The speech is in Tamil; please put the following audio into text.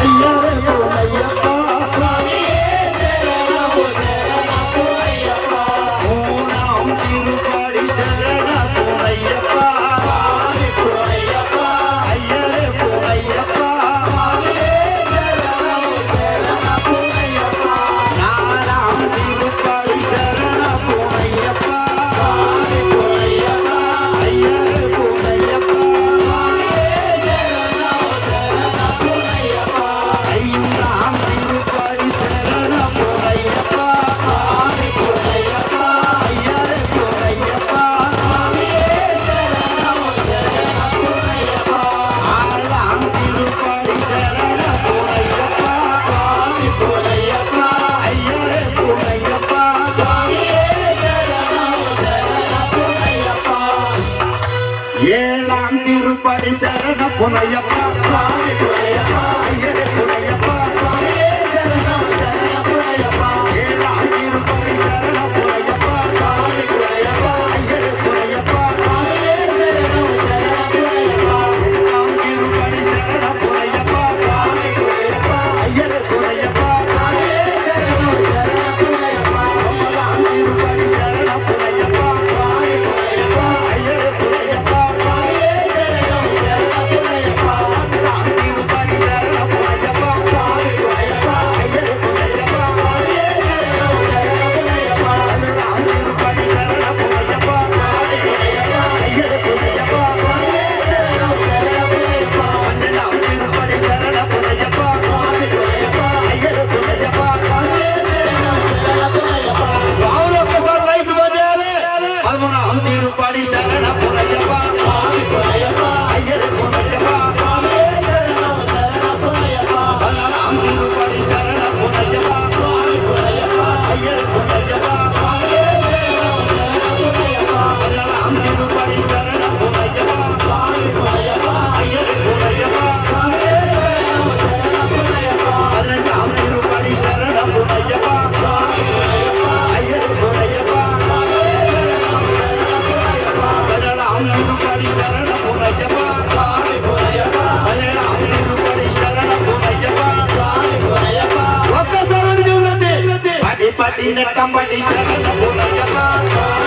আইয়া রে মোলাইয়া ஏழாம் திருப்படி சரண புனையப்பா. Pati na kambadi sa